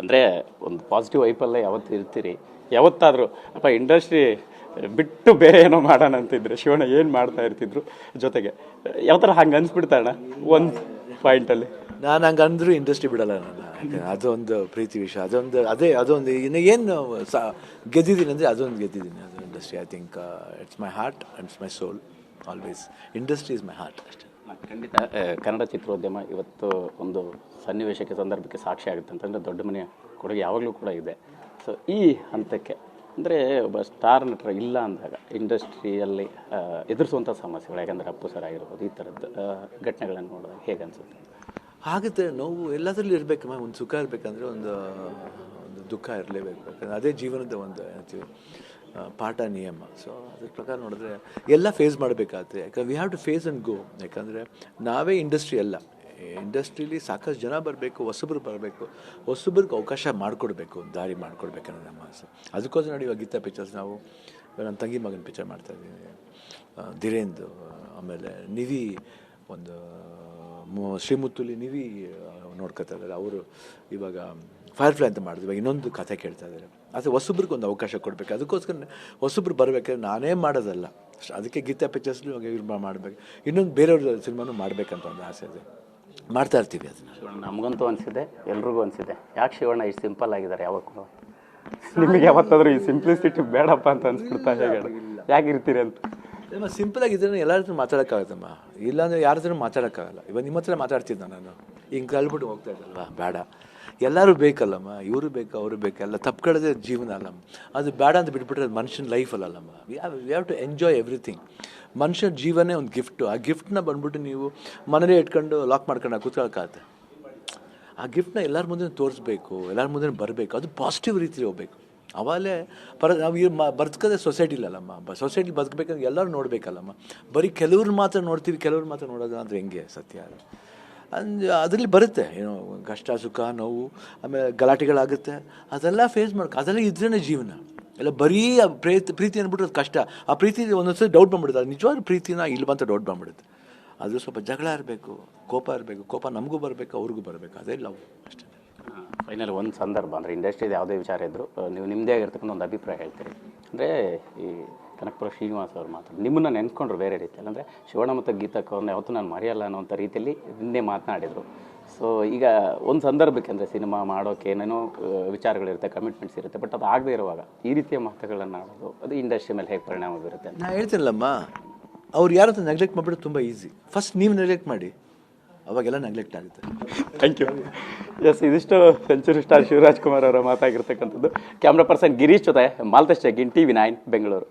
ಅಂದರೆ ಒಂದು ಪಾಸಿಟಿವ್ ವೈಪಲ್ಲೇ ಯಾವತ್ತು ಇರ್ತೀರಿ. ಯಾವತ್ತಾದರೂ, ಅಪ್ಪ ಇಂಡಸ್ಟ್ರಿ ಬಿಟ್ಟು ಬೇರೆ ಏನೋ ಮಾಡೋಣ ಅಂತಿದ್ರೆ, ಶಿವಣ್ಣ ಏನು ಮಾಡ್ತಾ ಇರ್ತಿದ್ರು? ಜೊತೆಗೆ, ಯಾವ ಥರ ಹಂಗೆ ಅನ್ಸ್ಬಿಡ್ತಾಣ ಒಂದು ಪಾಯಿಂಟಲ್ಲಿ ನಾನು ಹಂಗೆ ಅಂದರೂ ಇಂಡಸ್ಟ್ರಿ ಬಿಡಲ್ಲ ನಾನು. ಅದೊಂದು ಪ್ರೀತಿ ವಿಷಯ, ಅದೊಂದು, ಅದೇ, ಅದೊಂದು, ಇನ್ನು ಏನು ಸಾ, ಗೆದ್ದಿದ್ದೀನಿ ಅಂದರೆ ಅದೊಂದು ಗೆದ್ದಿದ್ದೀನಿ, ಅದು industry I think it's my heart it's my soul always industry is my heart ಅಷ್ಟೇ. ಖಂಡಿತ ಕನ್ನಡ ಚಿತ್ರೋದ್ಯಮ ಇವತ್ತು ಒಂದು ಸನ್ನಿವೇಶಕ್ಕೆ, ಸಂದರ್ಭಕ್ಕೆ ಸಾಕ್ಷಿ ಆಗುತ್ತೆ ಅಂತಂದರೆ ದೊಡ್ಡ ಮನೆಯ ಕೊಡುಗೆ ಯಾವಾಗಲೂ ಕೂಡ ಇದೆ. ಸೊ ಈ ಹಂತಕ್ಕೆ, ಅಂದರೆ ಒಬ್ಬ ಸ್ಟಾರ್ ನಟರ ಇಲ್ಲ ಅಂದಾಗ, ಇಂಡಸ್ಟ್ರಿಯಲ್ಲಿ ಎದುರಿಸುವಂಥ ಸಮಸ್ಯೆಗಳು, ಯಾಕಂದರೆ ಅಪ್ಪು ಸರ್ ಆಗಿರ್ಬೋದು, ಈ ಥರದ್ದು ಘಟನೆಗಳನ್ನು ನೋಡಿದಾಗ ಹೇಗೆ ಅನಿಸುತ್ತೆ? ಆಗುತ್ತೆ ನೋವು ಎಲ್ಲದರಲ್ಲೂ ಮ್ಯಾಮ್. ಒಂದು ಸುಖ ಇರಬೇಕಂದ್ರೆ ಒಂದು ಒಂದು ದುಃಖ ಇರಲೇಬೇಕು. ಯಾಕಂದರೆ ಅದೇ ಜೀವನದ ಒಂದು ಪಾಠ ನಿಯಮ. ಸೊ ಅದ್ರ ಪ್ರಕಾರ ನೋಡಿದ್ರೆ ಎಲ್ಲ ಫೇಸ್ ಮಾಡಬೇಕಾದ್ರೆ ಯಾಕಂದ್ರೆ we have to face and go ಯಾಕಂದರೆ ನಾವೇ ಇಂಡಸ್ಟ್ರಿ ಅಲ್ಲ. ಇಂಡಸ್ಟ್ರೀಲಿ ಸಾಕಷ್ಟು ಜನ ಬರಬೇಕು ಹೊಸಬ್ರು ಬರಬೇಕು. ಹೊಸಬ್ರಿಗೆ ಅವಕಾಶ ಮಾಡಿಕೊಡ್ಬೇಕು ದಾರಿ ಮಾಡಿಕೊಡ್ಬೇಕು ಅನ್ನೋ ನಮ್ಮ ಆಸೆ. ಅದಕ್ಕೋಸ್ಕರ ನೋಡಿ ಇವಾಗ ಗೀತಾ ಪಿಕ್ಚರ್ಸ್ ನಾವು ನನ್ನ ತಂಗಿ ಮಗನ ಪಿಕ್ಚರ್ ಮಾಡ್ತಾ ಇದ್ದೀನಿ. ಆ, ಆಮೇಲೆ ನಿವಿ ಒಂದು ಶ್ರೀಮುತ್ತುಲಿ ನಿವಿ ನೋಡ್ಕೊತಾ ಇದ್ದಾರೆ. ಅವರು ಇವಾಗ ಫೈರ್ಫ್ಲೈ ಅಂತ ಮಾಡಿದ್ವಿ. ಇನ್ನೊಂದು ಕಥೆ ಕೇಳ್ತಾ ಇದ್ದಾರೆ. ಅದು ಹೊಸಬ್ರಿಗೆ ಒಂದು ಅವಕಾಶ ಕೊಡಬೇಕು. ಅದಕ್ಕೋಸ್ಕರ ಹೊಸಬ್ರು ಬರಬೇಕಾದ್ರೆ ನಾನೇ ಮಾಡೋದಲ್ಲ. ಅದಕ್ಕೆ ಗೀತಾ ಪಿಕ್ಚರ್ಸ್ ಇವಾಗ ಇವ್ರು ಮಾಡಬೇಕು. ಇನ್ನೊಂದು ಬೇರೆಯವ್ರ ಸಿನಿಮಾನು ಮಾಡಬೇಕಂತ ಒಂದು ಆಸೆ ಇದೆ. ಮಾಡ್ತಾ ಇರ್ತೀವಿ ಅದನ್ನ. ನಮಗಂತೂ ಅನಿಸಿದೆ ಎಲ್ರಿಗೂ ಅನಿಸಿದೆ. ಯಾಕೆ ಶಿವಣ್ಣ ಇಷ್ಟು ಸಿಂಪಲ್ ಆಗಿದ್ದಾರೆ ಯಾವಾಗ ನಿಮಗೆ ಯಾವತ್ತಾದರೂ ಈ ಸಿಂಪ್ಲಿಸಿಟಿ ಬೇಡಪ್ಪ ಅಂತ ಅನ್ಸ್ಬಿಡ್ತಾ ಹೇಳಿ ಯಾಕೆ ಇರ್ತೀರಿ ಅಂತ? ಸಿಂಪಲ್ ಆಗಿದ್ರೂ ಎಲ್ಲರ ಹತ್ರ ಮಾತಾಡೋಕ್ಕಾಗತ್ತಮ್ಮ. ಇಲ್ಲಾಂದರೆ ಯಾರ ಹತ್ರ ಮಾತಾಡೋಕ್ಕಾಗಲ್ಲ. ಇವಾಗ ನಿಮ್ಮ ಹತ್ರ ಮಾತಾಡ್ತಿದ್ದ ನಾನು. ಹಿಂಗೆ ಕಲ್ಬಿಟ್ಟು ಹೋಗ್ತಾ ಇದ್ದಲ್ವಾ? ಬೇಡ. ಎಲ್ಲರೂ ಬೇಕಲ್ಲಮ್ಮ, ಇವರು ಬೇಕು, ಅವರು ಬೇಕು, ಎಲ್ಲ ತಪ್ಕೊಳ್ಳೋದೇ ಜೀವನ ಅಲ್ಲಮ್ಮ. ಅದು ಬೇಡ ಅಂತ ಬಿಟ್ಬಿಟ್ರೆ ಅದು ಮನುಷ್ಯನ life ಅಲ್ಲಲ್ಲಮ್ಮ. We have to enjoy everything ಮನುಷ್ಯನ ಜೀವನೇ ಒಂದು ಗಿಫ್ಟು ಆ ಗಿಫ್ಟ್ನ ಬಂದ್ಬಿಟ್ಟು ನೀವು ಮನೇಲಿ ಇಟ್ಕೊಂಡು ಲಾಕ್ ಮಾಡ್ಕೊಂಡು ಕೂತ್ಕೊಳಕ್ಕಾಗತ್ತೆ. ಆ ಗಿಫ್ಟ್ನ ಎಲ್ಲರ ಮುಂದೆ ತೋರಿಸ್ಬೇಕು, ಎಲ್ಲರ ಮುಂದೆ ಬರಬೇಕು. ಅದು ಪಾಸಿಟಿವ್ ರೀತಿಲಿ ಹೋಗ್ಬೇಕು. ಅವಾಗಲೇ ಪರ, ನಾವು ಮ, ಬದುಕದೆ ಸೊಸೈಟಿಲಲ್ಲಮ್ಮ ಬ ಸೊಸೈಟಿ ಬದುಕಬೇಕಂದ್ರೆ ಎಲ್ಲರೂ ನೋಡಬೇಕಲ್ಲಮ್ಮ. ಬರೀ ಕೆಲವ್ರು ಮಾತ್ರ ನೋಡ್ತೀವಿ, ಕೆಲವ್ರು ಮಾತ್ರ ನೋಡೋದು ಅಂದರೆ ಹೆಂಗೆ ಸತ್ಯ? ಅದು ಅಂದ್ ಅದರಲ್ಲಿ ಬರುತ್ತೆ, ಏನೋ, ಕಷ್ಟ, ಸುಖ, ನೋವು, ಆಮೇಲೆ ಗಲಾಟೆಗಳಾಗುತ್ತೆ. ಅದೆಲ್ಲ ಫೇಸ್ ಮಾಡ್ಕೊ, ಅದೆಲ್ಲ ಇದ್ರೇ ಜೀವನ. ಎಲ್ಲ ಬರೀ ಆ ಪ್ರೀತಿ ಪ್ರೀತಿ ಅಂದ್ಬಿಟ್ರೆ ಅದು ಕಷ್ಟ. ಆ ಪ್ರೀತಿ ಒಂದೊಂದ್ಸರಿ ಡೌಟ್ ಬಂದ್ಬಿಡುತ್ತೆ. ಅದು ನಿಜವಾದ ಪ್ರೀತಿನ ಇಲ್ವಂತ ಡೌಟ್ ಬಂದ್ಬಿಡುತ್ತೆ. ಅದು ಸ್ವಲ್ಪ ಜಗಳ ಇರಬೇಕು, ಕೋಪ ಇರಬೇಕು, ಕೋಪ ನಮಗೂ ಬರಬೇಕು, ಅವ್ರಿಗೂ ಬರಬೇಕು. ಅದೇ ಲವ್ ಅಷ್ಟೇ. ಫೈನಲ್ ಒಂದು ಸಂದರ್ಭ. ಅಂದರೆ ಇಂಡಸ್ಟ್ರಿದು ಯಾವುದೇ ವಿಚಾರ ಇದ್ದರೂ ನೀವು ನಿಮ್ಮದೇ ಆಗಿರ್ತಕ್ಕಂಥ ಒಂದು ಅಭಿಪ್ರಾಯ ಹೇಳ್ತೀರಿ. ಅಂದರೆ ಈ ಕನಕಪುರ ಶ್ರೀನಿವಾಸ್ ಅವರು ಮಾತಾಡಿ ನಿಮ್ಮನ್ನು ನೆನ್ಕೊಂಡ್ರು ಬೇರೆ ರೀತಿಯಲ್ಲಿ ಅಂದರೆ ಶಿವಣ್ಣ ಮತ್ತು ಗೀತಕ್ಕೆ ಅವ್ರನ್ನ ಯಾವತ್ತೂ ನಾನು ಮರೆಯಲ್ಲ ಅನ್ನೋಂಥ ರೀತಿಯಲ್ಲಿ ನಿನ್ನೆ ಮಾತನಾಡಿದರು. ಸೊ ಈಗ ಒಂದು ಸಂದರ್ಭಕ್ಕೆ ಅಂದರೆ ಸಿನಿಮಾ ಮಾಡೋಕೆ ಏನೇನೋ ವಿಚಾರಗಳಿರುತ್ತೆ ಕಮಿಟ್ಮೆಂಟ್ಸ್ ಇರುತ್ತೆ ಬಟ್ ಅದು ಆಗದೆ ಇರುವಾಗ ಈ ರೀತಿಯ ಮಾತುಗಳನ್ನು ಆಡೋದು ಅದು ಇಂಡಸ್ಟ್ರಿ ಮೇಲೆ ಹೇಗೆ ಪರಿಣಾಮ ಬೀರುತ್ತೆ ನಾನು ನಾ ಹೇಳ್ತೀನಲ್ಲಮ್ಮ ಅವ್ರು ಅಂತ ನೆಗ್ಲೆಕ್ಟ್ ಮಾಡಿಬಿಟ್ಟು ತುಂಬ ಈಸಿ ಫಸ್ಟ್ ನೀವು ನೆಗ್ಲೆಕ್ಟ್ ಮಾಡಿ ಅವಾಗೆಲ್ಲ ನೆಗ್ಲೆಕ್ಟ್ ಆಗುತ್ತೆ. ಥ್ಯಾಂಕ್ ಯು ಎಸ್ ಇದಿಷ್ಟು ಸೆಂಚುರಿ ಸ್ಟಾರ್ ಶಿವರಾಜ್ ಕುಮಾರ್ ಅವರ ಮಾತಾಗಿರ್ತಕ್ಕಂಥದ್ದು. ಕ್ಯಾಮ್ರಾ ಪರ್ಸನ್ ಗಿರೀಶ್ ಜೊತೆ Maltesh Jaggin T V nine Bengaluru